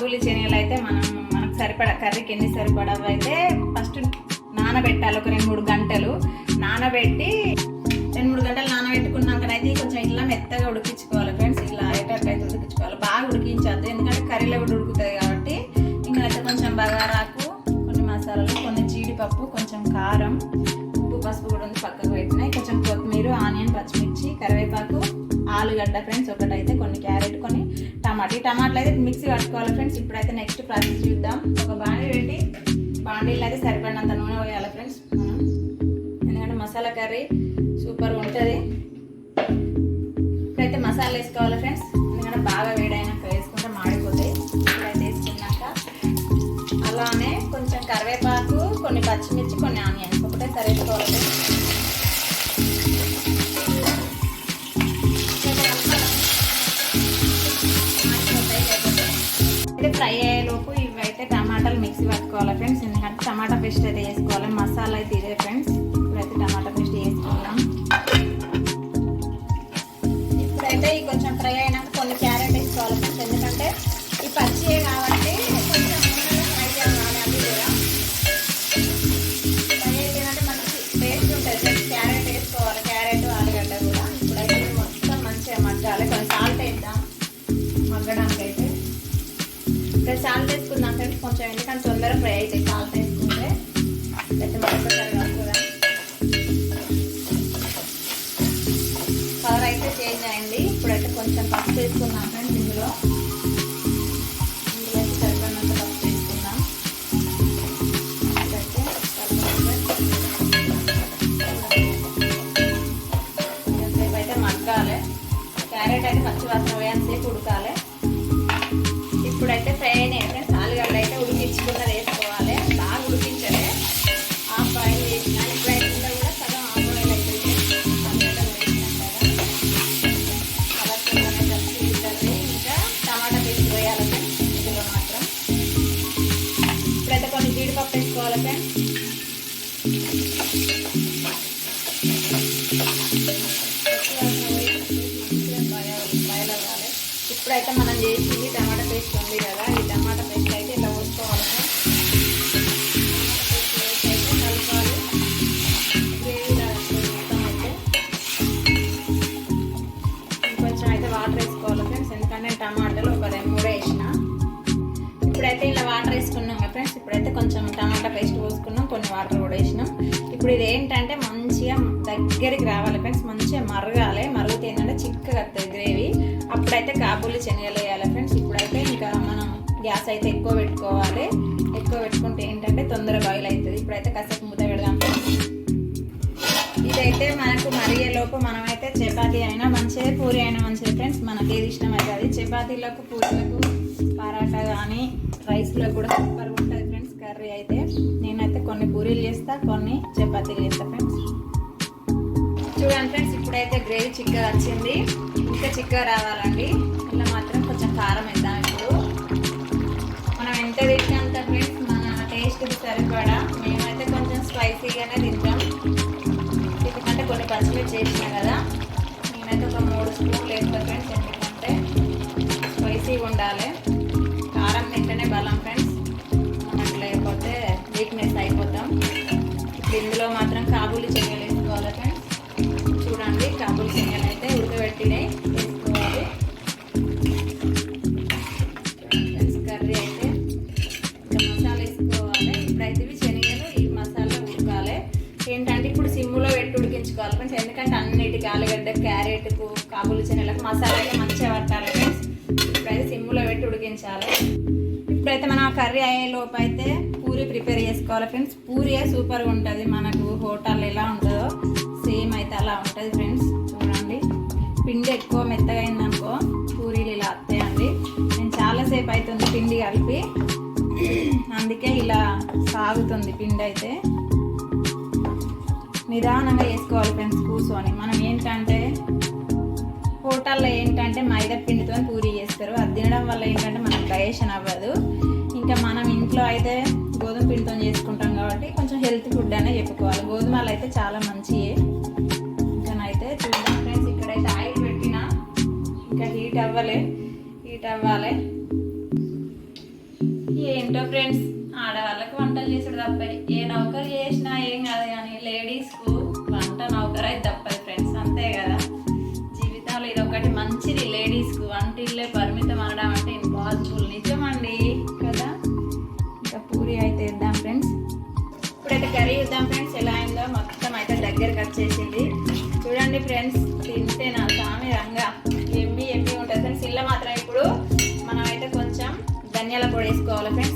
కాబూలి శనగలు అయితే మనం మనకు సరిపడా కర్రీకి ఎన్ని సరిపడవు అయితే ఫస్ట్ నానబెట్టాలి ఒక రెండు మూడు గంటలు. నానబెట్టి రెండు మూడు గంటలు నానబెట్టుకున్నాకనైతే కొంచెం ఇలా మెత్తగా ఉడికించుకోవాలి ఫ్రెండ్స్. ఇలా అయ్యేటట్టు ఉడికించుకోవాలి. బాగా ఉడికించద్దు. ఎందుకంటే కర్రీలో కూడా ఉడుకుతుంది కాబట్టి ఇంకా అయితే కొంచెం బగారాకు కొన్ని మసాలాలు కొన్ని జీడిపప్పు కొంచెం కారం ఉప్పు పసుపు కూడా ఉంది పక్కకు పెట్టినాయి. కొంచెం కొత్తిమీర ఆనియన్ పచ్చిమిర్చి కరివేపాకు ఆలుగడ్డ ఫ్రెండ్స్. ఒకటైతే కొన్ని క్యారెట్ టమాటా ఈ టమాటాలు అయితే మిక్సీ పట్టుకోవాలి ఫ్రెండ్స్. ఇప్పుడైతే నెక్స్ట్ ప్రాసెస్ చూద్దాం. ఒక బాండీ పెట్టి బాండీలో అయితే సరిపడినంత నూనె పోయాలి ఫ్రెండ్స్. మనం. ఎందుకంటే మసాలా కర్రీ సూపర్ ఉంటుంది. ఇప్పుడైతే మసాలా వేసుకోవాలి ఫ్రెండ్స్. ఎందుకంటే బాగా వేడైనాక వేసుకుంటే మాడిపోతాయి. ఇప్పుడైతే వేసుకున్నాక అలానే కొంచెం కరివేపాకు కొన్ని పచ్చిమిర్చి కొన్ని ఆనియన్స్. ఒకటే సరేసుకోవాలి వేసుకోవాలి ఫ్రెండ్స్ ఫ్రై అయ్యేలోపు ఇవి అయితే టమాటాలు మిక్సీ పట్టుకోవాలి ఫ్రెండ్స్. ఎందుకంటే టమాటా పేస్ట్ అయితే వేసుకోవాలి. మసాలా అయితే ఇదే ఫ్రెండ్స్. ఇప్పుడైతే టమాటా పేస్ట్ వేసుకుందాం. ఇప్పుడైతే ఈ కొంచెం ఫ్రై అయినాక కొన్ని క్యారెట్ వేసుకోవాలి ఫ్రెండ్స్. ఎందుకంటే ఈ పచ్చియే కావాలి. సాల్ట్ ఫ్రెండ్స్ కొంచెం ఎందుకంటే తొందరగా ఫ్రై అవుతాయి సాల్ట్ వేసుకుంటే అయితే మరొకసారి కలర్ అయితే చేంజ్ అయింది. ఇప్పుడైతే కొంచెం పప్పు వేసుకున్నాం ఫ్రెండ్స్ ఇందులో. ఇందులో సరిపడినంత ఇప్పుడైతే కొంచెంసేపు అయితే మగ్గాలి. క్యారెట్ అయితే పచ్చివాసన వేయాలి వేయంతసేపు ఉడకాలి. ఇప్పుడైతే ఫ్రై అయినాయి ఫ్రెండ్స్ కొంచెం టమాటా పేస్ట్ పోసుకున్నాం కొన్ని వాటర్ కూడా వేసినాం. ఇప్పుడు ఇది ఏంటంటే మంచిగా దగ్గరికి రావాలి ఫ్రెండ్స్ మంచిగా మరగాలి. మరుగుతే ఏంటంటే చిక్కగా వస్తుంది గ్రేవీ. అప్పుడైతే కాబూలి శనగలు వేయాలి ఫ్రెండ్స్. ఇప్పుడైతే ఇంకా మనం గ్యాస్ అయితే ఎక్కువ పెట్టుకోవాలి. ఎక్కువ పెట్టుకుంటే ఏంటంటే తొందరగా బాయిల్ అవుతుంది ఇప్పుడైతే కాసేపు మూత పెడదాం ఇదైతే మనకు మరిగేలోపు మనమైతే చపాతీ అయినా మంచిదే పూరి అయినా మంచిది ఫ్రెండ్స్. మనకి ఏది ఇష్టం అయితే అది. చపాతీలకు పూరీలకు పరాటా కానీ రైస్లో కూడా సూపర్ ఉంటుంది. కర్రీ అయితే నేనైతే కొన్ని పూరీలు చేస్తా కొన్ని చపాతీలు చేస్తా ఫ్రెండ్స్ చూడండి ఫ్రెండ్స్ ఇప్పుడైతే గ్రేవీ చిక్కగా వచ్చింది. ఇంకా చిక్కగా రావాలండి. ఇలా మాత్రం కొంచెం కారం వేద్దాం ఇప్పుడు. మనం ఎంత తింటాంత ఫ్రెండ్స్ మన టేస్ట్కి సరిపడా. మేమైతే కొంచెం స్పైసీగానే తింటాం. ఎందుకంటే కొన్ని పచ్చిమిర్చి చేసినా కదా. నేనైతే ఒక మూడు స్పూన్లు ఆలుగడ్డ క్యారెట్కు కాబూలి శనగలకు మసాలాకి మంచిగా పట్టాలి ఫ్రెండ్స్ ఇప్పుడైతే సిమ్ములో పెట్టి ఉడికించాలి. ఇప్పుడైతే మనం కర్రీ అయ్యే లోపు అయితే పూరి ప్రిపేర్ చేసుకోవాలి ఫ్రెండ్స్ పూరి సూపర్గా ఉంటుంది. మనకు హోటల్ ఎలా ఉంటుందో సేమ్ అయితే అలా ఉంటుంది ఫ్రెండ్స్ చూడండి. పిండి ఎక్కువ మెత్తగా అయిందనుకో పూరీలు ఇలా వస్తాయండి. నేను చాలాసేపు అవుతుంది పిండి కలిపి. అందుకే ఇలా సాగుతుంది పిండి అయితే. నిదానంగా వేసుకోవాలి ఫ్రెండ్స్ కూర్చొని. మనం ఏంటంటే హోటల్లో ఏంటంటే మైదా పిండితో పూరి చేస్తారు. అది తినడం వల్ల ఏంటంటే మనకు డైజెషన్ అవ్వదు. ఇంకా మనం ఇంట్లో అయితే గోధుమ పిండితో చేసుకుంటాం కాబట్టి కొంచెం హెల్త్ ఫుడ్ అనే చెప్పుకోవాలి. గోధుమలు అయితే చాలా మంచియే. ఇంకానైతే చూద్దాం ఫ్రెండ్స్ ఇక్కడైతే ఆయిల్ పెట్టిన ఇంకా హీట్ అవ్వలే. హీట్ అవ్వాలి. ఫ్రెండ్స్? ఆడవాళ్ళకి వంటలు చేసుడు తప్ప. ఏ నౌకరు చేసినా ఏం కాదు కానీ లేడీస్కు వంట నౌకర్ అయితే తప్పదు ఫ్రెండ్స్ అంతే కదా? జీవితంలో ఇది ఒకటి మంచిది. లేడీస్కు వంటిల్లే పరిమితం అనడం అంటే ఇంపాసిబుల్ నిజమండి? కదా? ఇంకా పూరి అయితే ఇద్దాం ఫ్రెండ్స్. ఇప్పుడైతే కర్రీ ఇద్దాం ఫ్రెండ్స్. ఎలా అయిందో మొత్తం అయితే దగ్గరకు వచ్చేసింది. చూడండి ఫ్రెండ్స్ తింటే నా స్వామి రంగా. ఎమ్మి ఎమ్మి ఉంటుంది ఫ్రెండ్స్? ఇల్ల మాత్రం ఇప్పుడు మనం అయితే కొంచెం ధనియాల పొడి వేసుకోవాలి ఫ్రెండ్స్.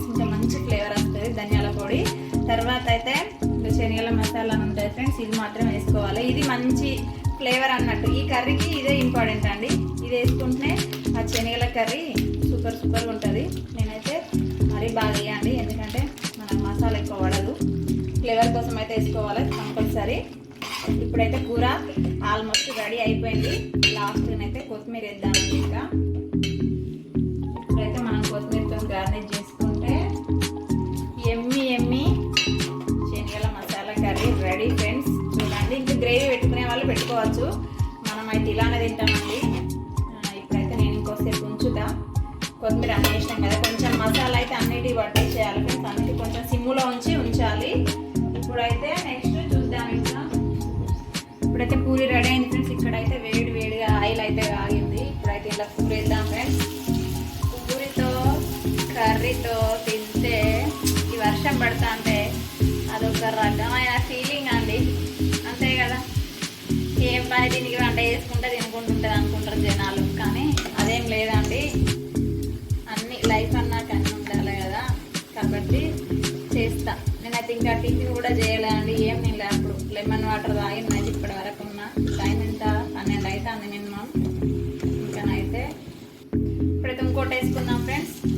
ఫ్రెండ్స్ ఇది మాత్రం వేసుకోవాలి. ఇది మంచి ఫ్లేవర్ అన్నట్టు. ఈ కర్రీకి ఇదే ఇంపార్టెంట్ అండి. ఇది వేసుకుంటే ఆ శనగల కర్రీ సూపర్ సూపర్ ఉంటుంది. నేనైతే మరీ బాగా వేయండి. ఎందుకంటే మన మసాలా ఎక్కువ పడదు ఫ్లేవర్ కోసం అయితే వేసుకోవాలి కంపల్సరీ. ఇప్పుడైతే కూర ఆల్మోస్ట్ రెడీ అయిపోయింది. లాస్ట్ అయితే కొత్తిమీర వేద్దామండి ఇంకా. వాళ్ళు మనం అయితే ఇలానే తింటామండి. ఇప్పుడైతే నేను ఇంకోసేపు ఉంచుతా. కొత్తిమీర అన్నీ వేసినాం కదా కొంచెం మసాలా అయితే అన్నిటి పట్టేసేయాలి ఫ్రెండ్స్. అన్నిటి కొంచెం సిమ్లో ఉంచి ఉంచాలి. ఇప్పుడైతే నెక్స్ట్ చూద్దాం ఇంకా. ఇప్పుడైతే పూరి రెడీ అయింది పని దీనికి వంట చేసుకుంటే తినుకుంటుంటుంది అనుకుంటారు జనాలు. కానీ అదేం లేదండి. అన్ని లైఫ్ అన్నాక అన్ని ఉండాలి కదా. కాబట్టి చేస్తా. నేనైతే ఇంకా టిఫిన్ కూడా చేయలేదండి ఏం నేను అప్పుడు. లెమన్ వాటర్ తాగిన నైట్ ఇప్పటి వరకు ఉన్నా. టైం ఎంత? పన్నెండు అయితే అంది మినిమం ఇంకానైతే ఇప్పుడైతే ఇంకోటి వేసుకుందాం ఫ్రెండ్స్.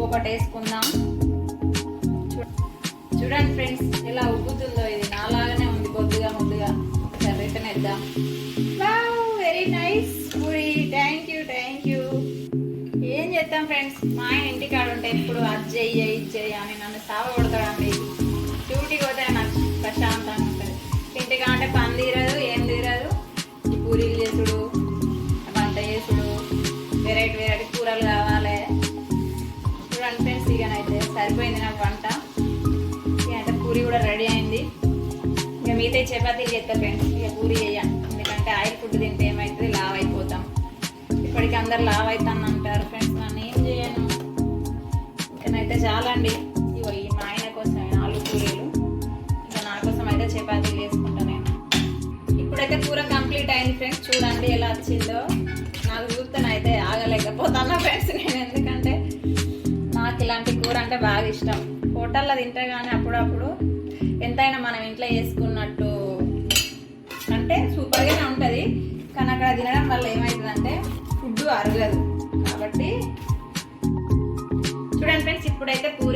ఇంకొకటి వేసుకుందాం. చూడండి ఫ్రెండ్స్ ఎలా ఉబ్బుతుందో చపాతీలు చేస్తా ఫ్రెండ్స్. ఇక పూరి చేయ. ఎందుకంటే ఆయిల్ ఫుడ్ తింటే ఏమవుతుంది లావ్ అయిపోతాం ఇప్పటికి అందరు లావ్ అవుతాను అంటారు ఫ్రెండ్స్. నన్ను ఏం చేయను? ఇకనైతే చాలండి. ఇగో ఈ మా ఆయన కోసం నాలుగు పూరీలు. ఇంకా నా కోసం అయితే చపాతీలు చేసుకుంటా నేను. ఇప్పుడైతే కూర కంప్లీట్ అయింది ఫ్రెండ్స్. చూడండి ఎలా వచ్చిందో. నాకు చూస్తేనైతే ఆగలేకపోతాను ఫ్రెండ్స్ నేను. ఎందుకంటే నాకు ఇలాంటి కూర అంటే బాగా ఇష్టం. హోటల్లో తింటే కానీ అప్పుడప్పుడు ఎంతైనా మనం ఇంట్లో చేసుకున్నట్టు సూపర్గానే ఉంటుంది. కానీ అక్కడ తినడం వల్ల ఏమవుతుందంటే ఫుడ్ అరగదు. కాబట్టి చూడండి ఫ్రెండ్స్ ఇప్పుడైతే పూరి